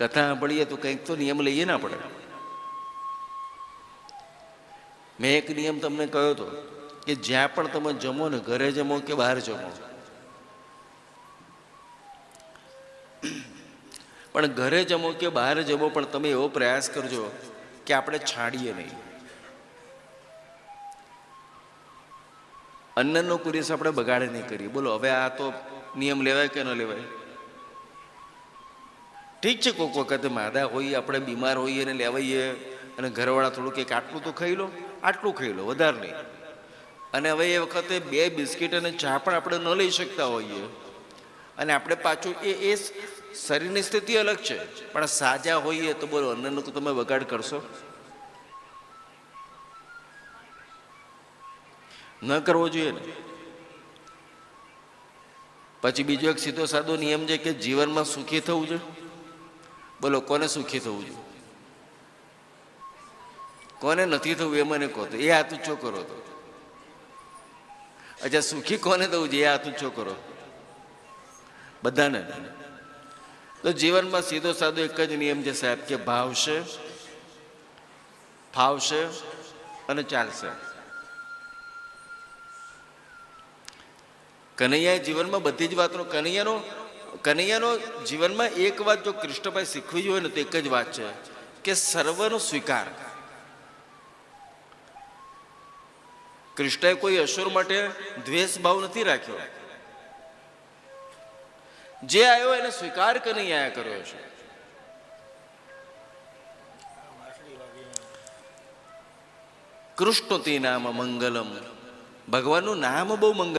કથા સાંભળીએ તો કંઈક તો નિયમ લઈએ ને આપણે મેં એક નિયમ તમને કહ્યો હતો કે જ્યાં પણ તમે જમો ને ઘરે જમો કે બહાર જમો. પણ ઘરે જમો કે બહાર જમો પણ તમે એવો પ્રયાસ કરજો કે આપણે છાડીએ નહીં. અન્નનો કુરીસ આપણે બગાડે નહીં કરીએ. બોલો, હવે આ તો નિયમ લેવાય કે ન લેવાય? ઠીક છે, કોઈક વખતે માદા હોઈએ, આપણે બીમાર હોઈએ અને લેવાઈએ અને ઘરવાળા થોડું કંઈક આટલું તો ખાઈ લો, આટલું ખાઈ લો, વધારે નહીં. અને હવે એ વખતે બે બિસ્કિટ અને ચા પણ આપણે ન લઈ શકતા હોઈએ. અને આપણે પાછું એ એ શરીરની સ્થિતિ અલગ છે. પણ સાજા હોઈએ તો બોલો, અન્નનો તો તમે વગાડ કરશો. ન કરવો જોઈએ ને. પછી બીજો એક સીધો સાદો નિયમ છે કે જીવનમાં સુખી થવું છે બોલો, કોને સુખી થવું જોઈએ? કોને નથી થવું એ મને કહો એ હાથ ઊંચો કરો તો અચ્છા, સુખી કોને થવું છે એ હાથ ઊંચો કરો બધાને. તો જીવનમાં સીધો સાદો એક જ નિયમ છે સાહેબ, કે ભાવશે, ફાવશે અને ચાલશે. કનૈયાએ જીવનમાં બધી જ વાતનો, કનૈયાનો કનૈયાનો જીવનમાં એક વાત જો કૃષ્ણભાઈ શીખવી હોય ને તો એક જ વાત છે કે સર્વનો સ્વીકાર. કૃષ્ણએ કોઈ અસુર માટે દ્વેષ ભાવ નથી રાખ્યો. જે આવ્યો એને સ્વીકાર કનૈયાએ કર્યો છે. કૃષ્ણ તે નામ મંગલમ. ભગવાનનું નામ બહુ મંગલ